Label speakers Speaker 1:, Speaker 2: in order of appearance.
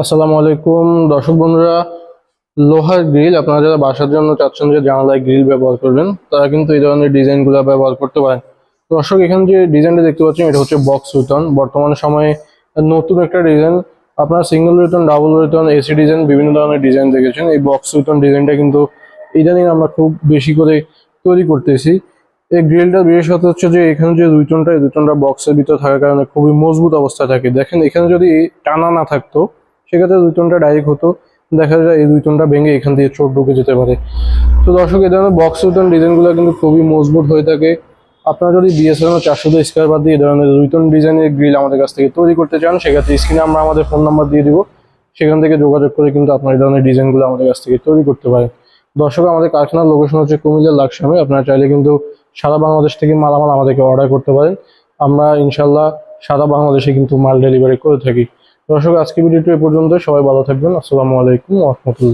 Speaker 1: আসসালামু আলাইকুম। দর্শক বন্ধুরা, লোহার গ্রিল, আপনারা যারা বাসার জন্য চাচ্ছেন যে জানালায় গ্রিল ব্যবহার করবেন, তারা কিন্তু এই ধরনের ডিজাইনগুলো ব্যবহার করতে পারেন। দর্শক, এখানে যে ডিজাইনটা দেখতে পাচ্ছেন, এটা হচ্ছে বক্স রিটার্ন বর্তমান সময়ে নতুন একটা ডিজাইন। আপনারা single return double return AC design, বিভিন্ন ধরনের ডিজাইন দেখেছেন। এই বক্স রিটার্ন ডিজাইনটা কিন্তু ইদানিং আমরা খুব বেশি করে তৈরি করতেছি। এই গ্রিলটা বিশেষত হচ্ছে যে এখানে যে দুইটনটা এই দুইটনটা বক্সের ভিতরে থাকার কারণে খুবই মজবুত অবস্থায় থাকে। দেখেন, এখানে যদি টানা না থাকতো সেক্ষেত্রে দুই টনটা ডাইরেক্ট হতো। দেখা যায় এই দুই টনটা ভেঙে এখান দিয়ে চোট ঢুকে যেতে পারে। তো দর্শক, এই ধরনের বক্স রিটার্ন ডিজাইনগুলো কিন্তু খুবই মজবুত হয়ে থাকে। আপনারা যদি বিএসএল চারশো স্কোয়ার বাদ দিয়ে এই ধরনের দুই টন ডিজাইনের গ্রিল আমাদের কাছ থেকে তৈরি করতে চান, সেক্ষেত্রে স্ক্রিনে আমরা আমাদের ফোন নাম্বার দিয়ে দিব। সেখান থেকে যোগাযোগ করে কিন্তু আপনার এই ধরনের ডিজাইনগুলো আমাদের কাছ থেকে তৈরি করতে পারেন। দর্শক, আমাদের কারখানার লোকেশন হচ্ছে কুমিল্লার লাকসামে। আপনারা চাইলে কিন্তু সারা বাংলাদেশ থেকে মালামাল আমাদেরকে অর্ডার করতে পারেন। আমরা ইনশাল্লাহ সারা বাংলাদেশে কিন্তু মাল ডেলিভারি করে থাকি। দর্শক আজকে ভিডিওটি এ পর্যন্ত সবাই ভালো থাকবেন। আসসালামু আলাইকুম রহমতুল্লাহ।